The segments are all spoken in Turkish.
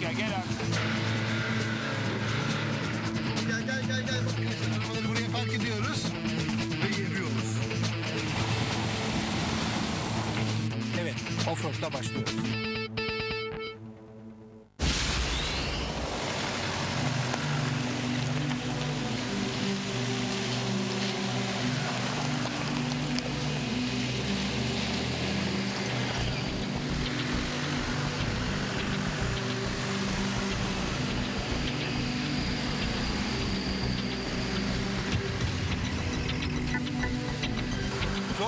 Gel gel abi. Gel gel gel gel. Arabaları buraya park ediyoruz. Ve yürüyoruz. Evet, offroad'la başlıyoruz.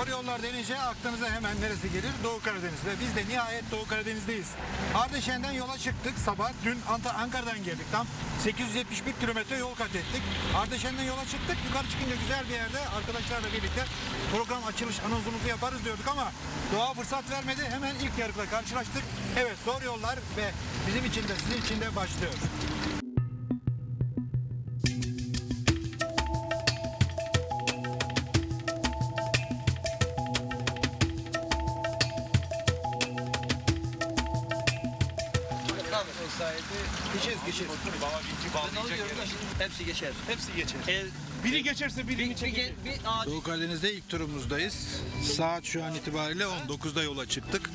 Zor yollar denince aklınıza hemen neresi gelir? Doğu Karadeniz. Ve biz de nihayet Doğu Karadeniz'deyiz. Ardeşen'den yola çıktık sabah. Dün Anta- Ankara'dan geldik. Tam 871 kilometre yol kat ettik. Ardeşen'den yola çıktık. Yukarı çıkınca güzel bir yerde arkadaşlarla birlikte program açılış anonsumuzu yaparız diyorduk ama doğa fırsat vermedi. Hemen ilk yarıkla karşılaştık. Evet zor yollar ve bizim için de sizin için de başlıyor. Geçeriz geçeriz. Baba vinci bağlayacak yere. Hepsi geçer. Hepsi geçer. El, Biri geçerse birini bir, bir, bir ağaç Doğu Karadeniz'de ilk turumuzdayız. Saat şu an itibariyle 19'da yola çıktık.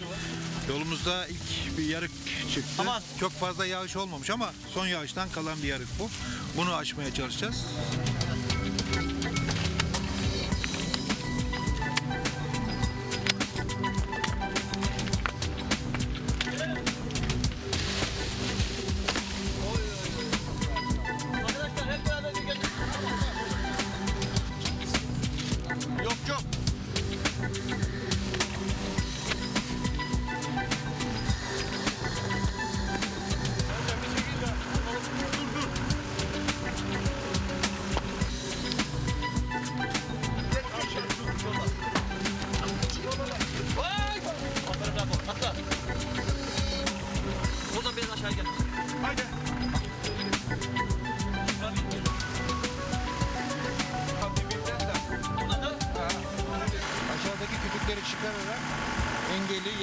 Yolumuzda ilk bir yarık çıktı. Aman. Çok fazla yağış olmamış ama son yağıştan kalan bir yarık bu. Bunu aşmaya çalışacağız.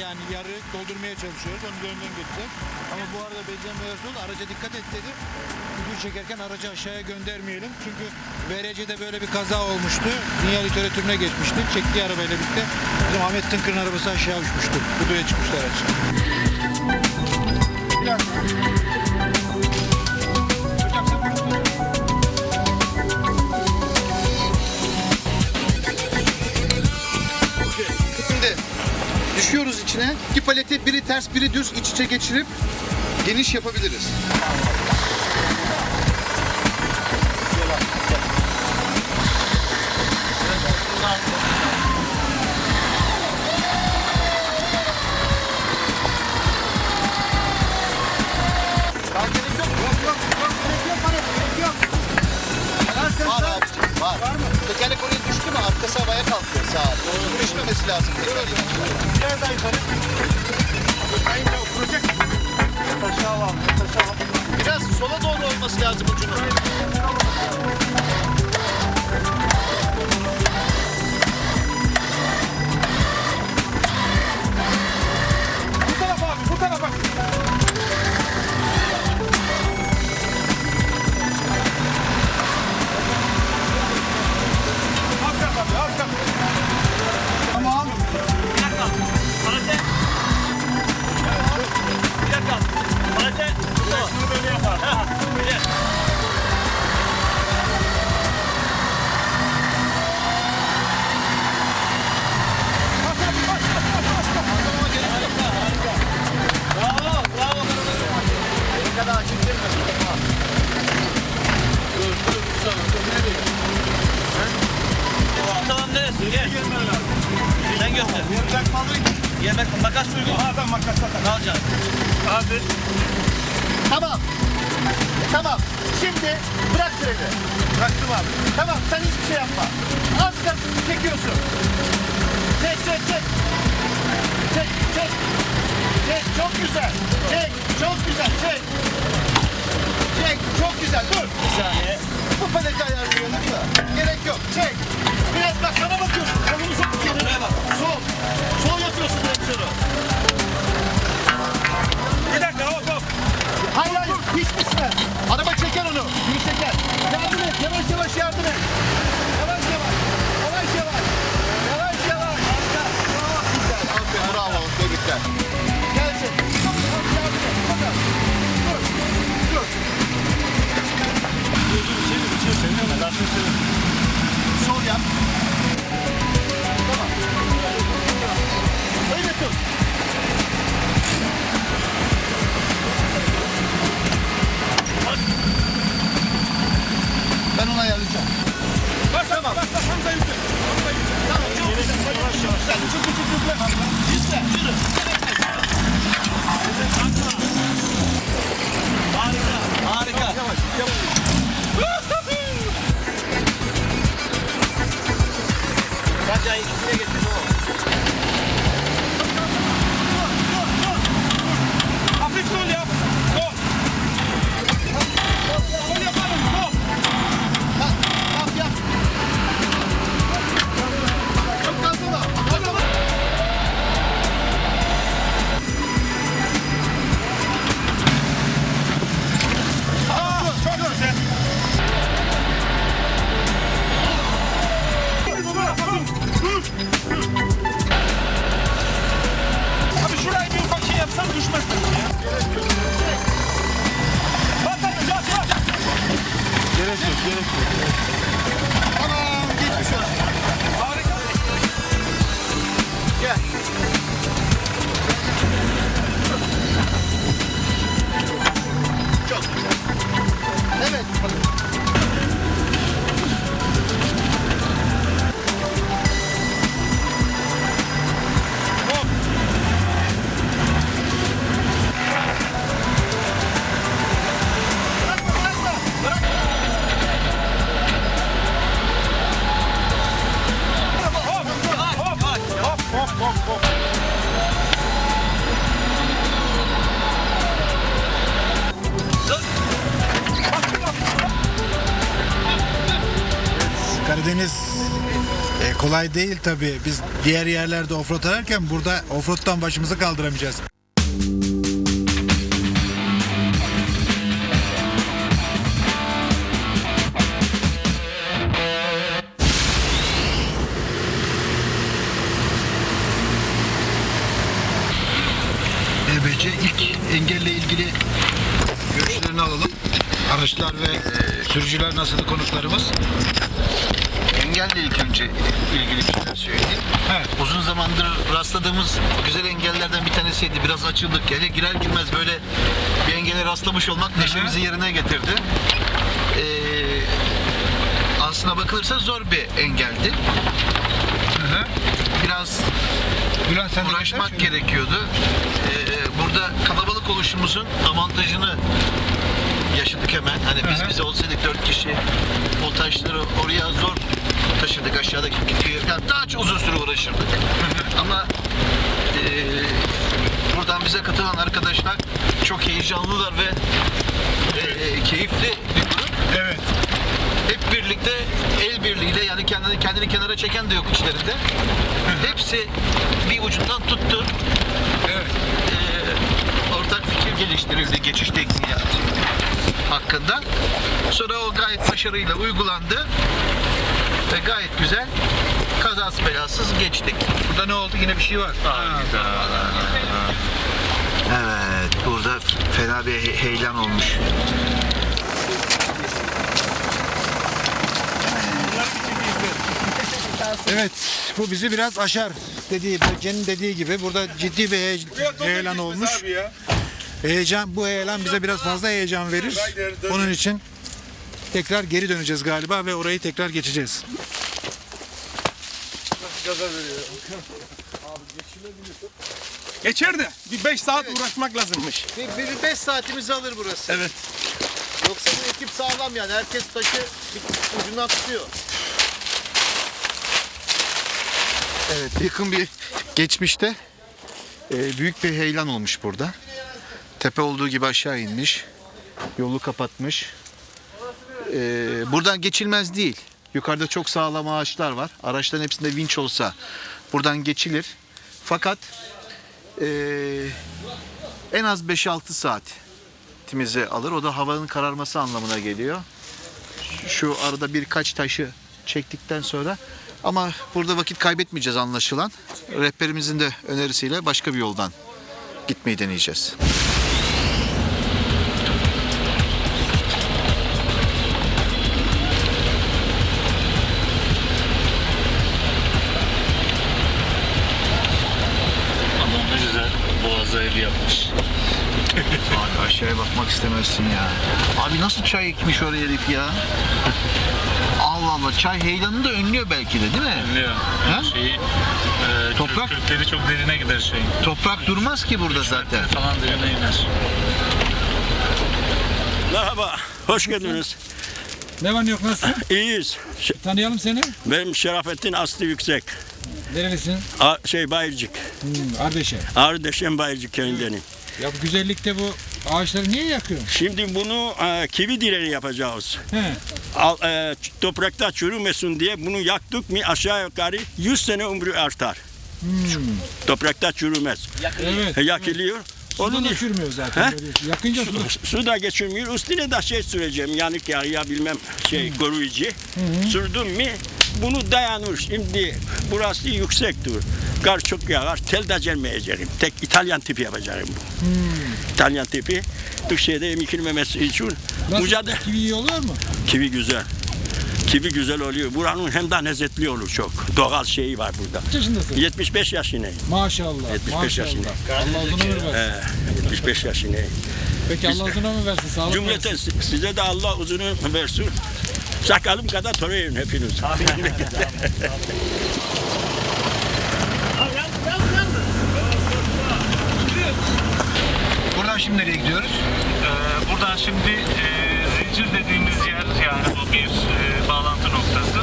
Yani yarı doldurmaya çalışıyoruz. Onu gönlden geçeceğiz. Ama bu arada Becem Beyaz Yol araca dikkat et dedi. Kütüğü çekerken aracı aşağıya göndermeyelim. Çünkü VRC'de böyle bir kaza olmuştu. Dünya literatürüne geçmişti. Çektiği arabayla birlikte bizim Ahmet Tınkır'ın arabası aşağı uçmuştu. Kuduya çıkmıştı araç. Şimdi düşüyoruz içine. İki paleti biri ters biri düz iç içe geçirip geniş yapabiliriz. Tamam neresi? Gel. Sen göster. Yerden kalın. Yemek makas uygun. Adam makas atar. Ne alacaksın? Abi. Tamam. Tamam. Şimdi bırak freni. Bıraktım abi. Tamam sen hiçbir şey yapma. Az gaz çekiyorsun. Çek çek çek. Çek çek. Çek çok güzel. Çek çok güzel çek. Çek. Çok güzel. Dur. Bir saniye. Bu pedeki ayarlayalım da. Gerek yok. Çek. Biraz bak sana bakıyorsun. Kolunu sok. Buraya bak. Sol. Sol yapıyorsun direksiyonu. Bir dakika hop hop. Hayır hayır. Pişmişler. Araba çeker onu. Bir çeker. Yardım et. kadar. Sol yap. Tamam. Öyle tut. Ben onu ayarlayacağım. Bas tamam. Bas bas. Hamza yükle. Hamza yükle. Tamam çok güzel. Yavaş yavaş. Çıkı çıkı yükle. Yükle. Yürü. Kolay değil tabii. Biz diğer yerlerde offroad ararken burada offroad'dan başımızı kaldıramayacağız. EBC ilk engelle ilgili görüşlerini alalım. Araçlar ve e, sürücüler nasıl konuklarımız? Engelle ilk önce ilgili bir şeyler söyleyeyim. Evet. Uzun zamandır rastladığımız güzel engellerden bir tanesiydi. Biraz açıldık. Hele girer girmez böyle bir engele rastlamış olmak neşemizi yerine getirdi. Ee, aslına bakılırsa zor bir engeldi. Biraz Bülent sen uğraşmak gerekiyordu. Ee, burada kalabalık oluşumuzun avantajını yaşadık hemen. Hani biz Hı hı. bize olsaydık dört kişi o taşları oraya zor taşırdık aşağıdaki. Yani daha çok uzun süre uğraşırdık. Ama eee, buradan bize katılan arkadaşlar çok heyecanlılar ve eee, keyifli bir grup. Evet. Hep birlikte el birliğiyle yani kendini kendini kenara çeken de yok içlerinde. Hepsi bir ucundan tuttu. Evet. Eee, ortak fikir geliştirildi geçiş tekniği hakkında. Sonra o gayet başarıyla uygulandı ve gayet güzel kazası belasız geçtik. Burada ne oldu? Yine bir şey var. Evet, burada fena bir he- heyelan olmuş. Evet. Bu bizi biraz aşar. Dediği, Berke'nin dediği gibi burada ciddi bir heye- heyelan olmuş. Heyecan, bu heyelan bize biraz fazla heyecan verir. Onun için tekrar geri döneceğiz galiba ve orayı tekrar geçeceğiz. Geçer de bir 5 saat uğraşmak lazımmış. Bir 5 saatimizi alır burası. Evet. Yoksa bu ekip sağlam yani. Herkes taşı bir ucundan tutuyor. Evet, yakın bir geçmişte e, büyük bir heyelan olmuş burada. Tepe olduğu gibi aşağı inmiş. Yolu kapatmış. E, buradan geçilmez değil. Yukarıda çok sağlam ağaçlar var. Araçların hepsinde vinç olsa buradan geçilir. Fakat e, en az 5-6 saat timizi alır. O da havanın kararması anlamına geliyor. Şu arada birkaç taşı çektikten sonra ama burada vakit kaybetmeyeceğiz anlaşılan. Rehberimizin de önerisiyle başka bir yoldan gitmeyi deneyeceğiz. İstemezsin ya. Abi nasıl çay ekmiş oraya herif ya? Allah Allah çay heyelanını da önlüyor belki de değil mi? Biliyor. Ha? Şeyi, e, Toprak? kök- Kökleri çok derine gider şeyin. Toprak durmaz ki burada zaten. Falan derine iner. Merhaba, hoş geldiniz. Ne var ne yok nasılsın? İyiyiz. Ş- Tanıyalım seni. Benim Şerafettin Aslı Yüksek. Nerelisin? A- şey Bayırcık. Hmm, Ardeşe. Ardeşen Bayırcık köyündenim. Ya bu güzellikte bu ağaçları niye yakıyorsun? Şimdi bunu e, kivi direği yapacağız. He. Al, e, toprakta çürümesin diye bunu yaktık mı aşağı yukarı 100 sene ömrü artar. Toprakta çürümez. Evet. E, Yakılıyor. Suda Onu da çürümüyor zaten. He? Yakınca su da su, su da geçirmiyor. Üstüne de şey süreceğim. Yanık yağı ya bilmem şey koruyucu. Sürdüm mi bunu dayanır. Şimdi burası yüksektir. Kar çok yağar. Tel de gelmeyeceğim. Tek İtalyan tipi yapacağım bu. İtalyan tipi. Türkçe'de emikilmemesi için Nasıl? mücadele. Kivi oluyor mu? Kivi güzel. Kivi güzel oluyor. Buranın hem de lezzetli olur çok. Doğal şeyi var burada. Kaç yaşındasın? 75 yaşındayım. Maşallah. 75 maşallah. yaşında. Allah uzun ömür versin. Ee, 75 yaşındayım. Peki Allah uzun ömür versin. Sağlık versin. Cümleten si- size de Allah uzun ömür versin. Sakalım kadar torayın hepiniz. Buradan şimdi nereye gidiyoruz? Ee, buradan şimdi e, zincir dediğimiz yer yani bu bir e, bağlantı noktası.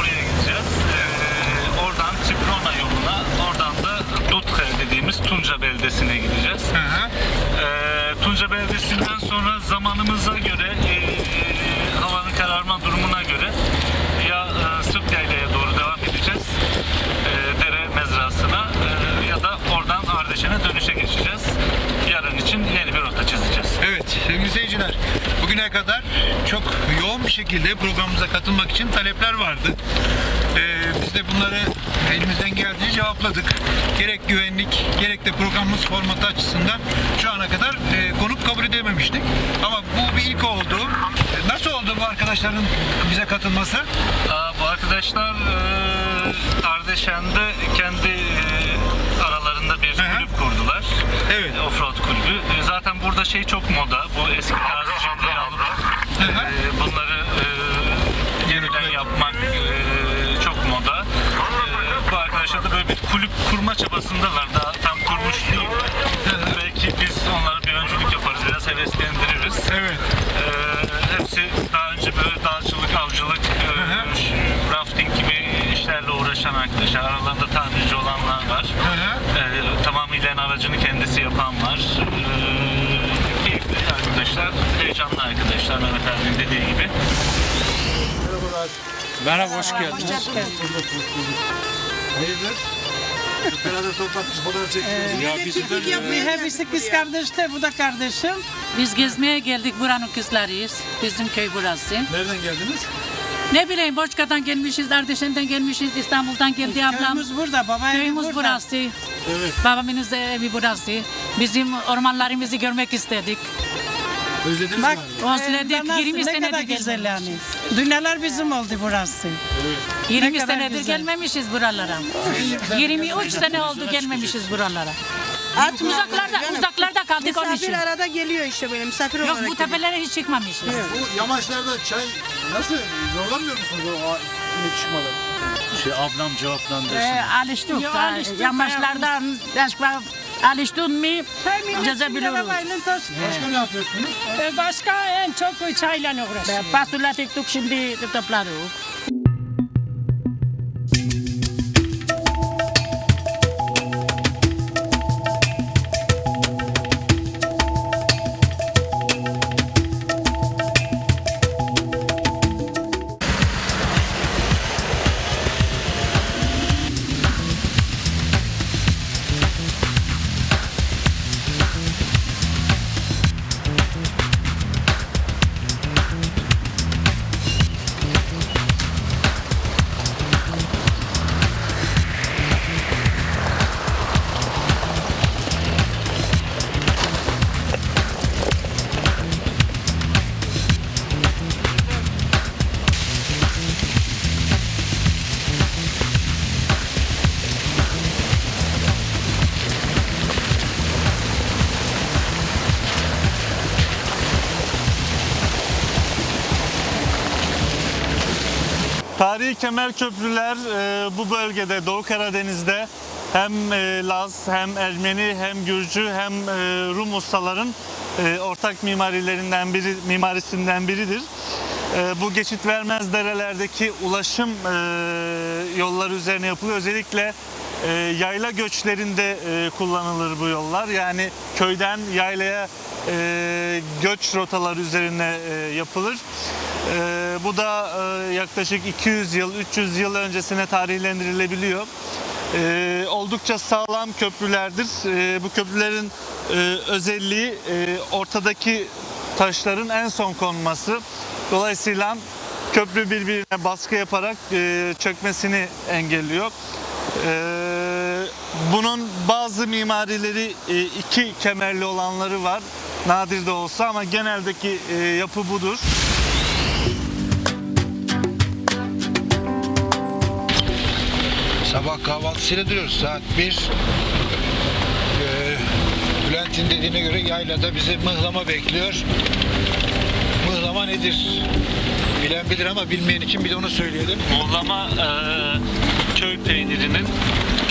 Oraya gideceğiz. Ee, oradan Tiprona yoluna, oradan da Dutke dediğimiz Tunca beldesine gideceğiz. Ee, Tunca beldesinden sonra zamanımıza göre, e, havanın kararma durumuna göre ya e, Sırt Yayla'ya doğru devam edeceğiz. e, dere mezrasına e, ya da oradan Ardeşen'e dönüşe geçeceğiz. Yarın için yeni bir rota çizeceğiz. Evet sevgili seyirciler bugüne kadar çok yoğun bir şekilde programımıza katılmak için talepler vardı. Ee, biz de bunları elimizden geldiğince cevapladık. Gerek güvenlik gerek de programımız formatı açısından şu ana kadar e, konuk kabul edememiştik. Ama bu bir ilk oldu. E, Nasıl oldu bu arkadaşların bize katılması? Aa, bu arkadaşlar e, Ardeşen'de kendi e, aralarında bir hı. kulüp kurdular. Evet. E, Offroad kulübü. E, zaten burada şey çok moda. Bu eski tarzı jipleri alıp hı. e, bunları yeniden yapmak çok moda. Bu arkadaşlar da böyle bir kulüp kurma çabasındalar. Daha tam kurmuş değil. Belki biz onlara bir öncülük yaparız. Biraz heveslendiririz. Evet. Hepsi daha önce böyle dağcılık, avcılık, rafting gibi işlerle uğraşan arkadaşlar. Aralarında tamirci olanlar var. Hı hı. Ee, tamamıyla aracını kendisi yapan var. Ee, keyifli arkadaşlar, heyecanlı arkadaşlar Mehmet abinin dediği gibi. Merhaba, hoş geldiniz. Hayırdır? Hep beraber toplantıp fotoğraf çekiyoruz. Ya bizim Hepsi kız kardeşler, bu da kardeşim. Biz gezmeye geldik buranın kızlarıyız. Bizim köy burası. Nereden geldiniz? Ne bileyim Boçka'dan gelmişiz, Ardeşen'den gelmişiz, İstanbul'dan geldi ablam. Köyümüz burada, baba evi Köyümüz burada. burası. Evet. Babamın da evi burası. Bizim ormanlarımızı görmek istedik. Özlediniz Bak, mi? Özledik. e, nasıl, 20 ne senedir kadar güzel yani. Dünyalar bizim oldu burası. 20 kadar senedir güzel. gelmemişiz buralara. 23 sene oldu gelmemişiz buralara. Uzaklarda, uzaklarda kaldık onun için. Misafir arada geliyor işte böyle misafir Yok olarak. bu tepelere hiç çıkmamışız. Bu yamaçlarda çay nasıl zorlanmıyor musunuz o çıkmadan? Şey ablam cevaplandırsın. Ee, alıştık. Yo, da, alıştık, Yamaçlardan başka alıştın mı gezebiliyoruz. Başka ne yapıyorsunuz? Başka en çok çayla uğraşıyor. Fasulye diktik şimdi topladık. Kemer köprüler e, bu bölgede Doğu Karadeniz'de hem e, Laz hem Ermeni hem Gürcü hem e, Rum ustaların e, ortak mimarilerinden biri mimarisinden biridir. e, bu geçit vermez derelerdeki ulaşım e, yolları üzerine yapılıyor. Özellikle e, yayla göçlerinde e, kullanılır bu yollar. Yani köyden yaylaya e, göç rotaları üzerine e, yapılır. E, bu da e, yaklaşık 200 yıl, 300 yıl öncesine tarihlendirilebiliyor. E, oldukça sağlam köprülerdir. E, bu köprülerin e, özelliği e, ortadaki taşların en son konması. Dolayısıyla köprü birbirine baskı yaparak e, çökmesini engelliyor. E, bunun bazı mimarileri e, iki kemerli olanları var. Nadir de olsa ama geneldeki e, yapı budur. Sabah kahvaltısıyla duruyoruz saat 1. Ee, Bülent'in dediğine göre yaylada bizi mıhlama bekliyor. Mıhlama nedir? Bilen bilir ama bilmeyen için bir de onu söyleyelim. Muhlama e, köy peynirinin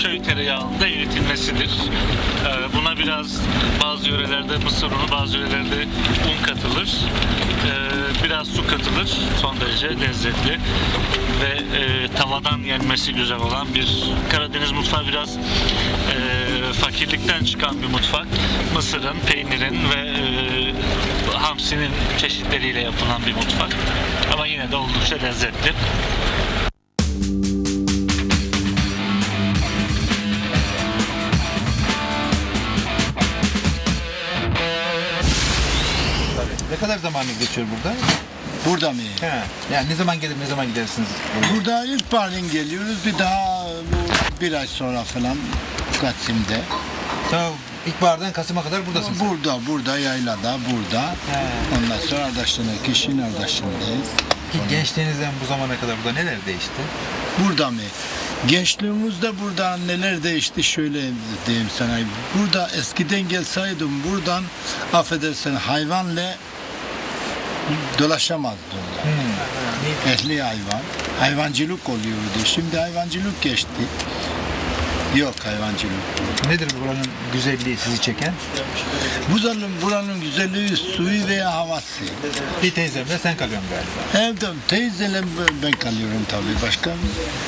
köy tereyağında eritilmesidir. E, buna biraz bazı yörelerde mısır unu, bazı yörelerde un katılır. E, biraz su katılır. Son derece lezzetli ve e, tavadan yenmesi güzel olan bir Karadeniz mutfağı biraz e, fakirlikten çıkan bir mutfak. Mısırın, peynirin ve e, hamsinin çeşitleriyle yapılan bir mutfak. Ama yine de oldukça lezzetli. Kadar zamanı geçiyor burada? Burada mı? He. Yani ne zaman gelir ne zaman gidersiniz? Burada ilk barin geliyoruz. Bir daha bu bir ay sonra falan Kasım'da. Ta ilkbahardan Kasım'a kadar buradasınız. Burada, burada, yaylada, burada. He. Ondan sonra Ardaşlı'nın, kişinin Ardaşlı'ndayız. Ki gençliğinizden bu zamana kadar burada neler değişti? Burada mı? Gençliğimizde burada neler değişti şöyle diyeyim sana. Burada eskiden gelseydim buradan affedersin hayvanla dolaşamazdım. Ehli hayvan. Hayvancılık oluyordu. Şimdi hayvancılık geçti. Yok hayvancılık. Nedir buranın güzelliği sizi çeken? Buranın, buranın güzelliği suyu veya havası. Bir teyzemle sen kalıyorsun galiba. Evde teyzeyle ben kalıyorum tabii. Başka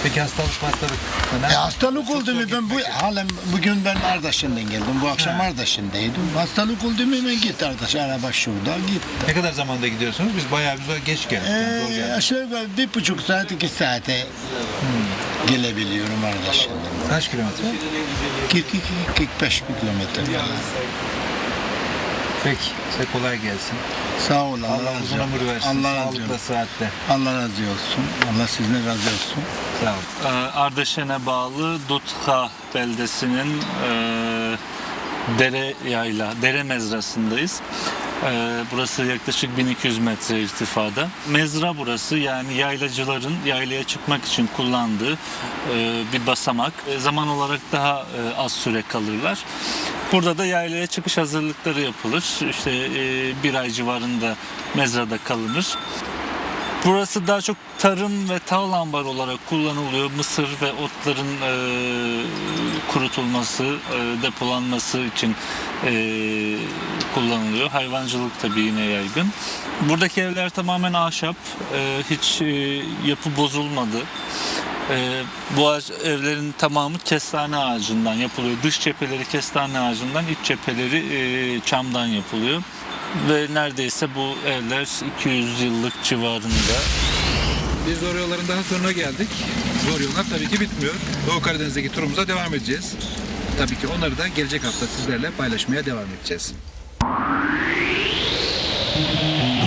Peki hastalık hastalık. E, hastalık oldu mu ben bu halen bugün ben Ardaş'ından geldim. Bu akşam Ardaş'ındaydım. Hastalık oldu mu hemen git Ardaş araba şurada git. Ne kadar zamanda gidiyorsunuz? Biz bayağı bir geç geldik. Ee, aşağı yukarı bir buçuk saat iki saate gelebiliyorum Ardaş'ından. Kaç kilometre? 42 45 bir kilometre falan. Peki. Size kolay gelsin. Sağ ol Allah, Allah razı uzun olsun. ömür versin. Allah razı olsun. saatte. Allah razı olsun. Allah sizden razı olsun. Sağ olun. Ee, Ardeşen'e bağlı Dutha beldesinin e, dere yayla, dere mezrasındayız. Ee, burası yaklaşık 1200 metre irtifada. Mezra burası yani yaylacıların yaylaya çıkmak için kullandığı e, bir basamak. E, zaman olarak daha e, az süre kalırlar. Burada da yaylaya çıkış hazırlıkları yapılır. İşte e, bir ay civarında mezrada kalınır. Burası daha çok tarım ve tahıl ambar olarak kullanılıyor. Mısır ve otların e, kurutulması, e, depolanması için e, kullanılıyor. Hayvancılık tabii yine yaygın. Buradaki evler tamamen ahşap. E, hiç e, yapı bozulmadı. E, bu ağaç, evlerin tamamı kestane ağacından yapılıyor. Dış cepheleri kestane ağacından, iç cepheleri e, çamdan yapılıyor. Ve neredeyse bu evler 200 yıllık civarında. Biz zor yolların daha sonuna geldik. Zor yollar tabii ki bitmiyor. Doğu Karadeniz'deki turumuza devam edeceğiz. Tabii ki onları da gelecek hafta sizlerle paylaşmaya devam edeceğiz. Thank you.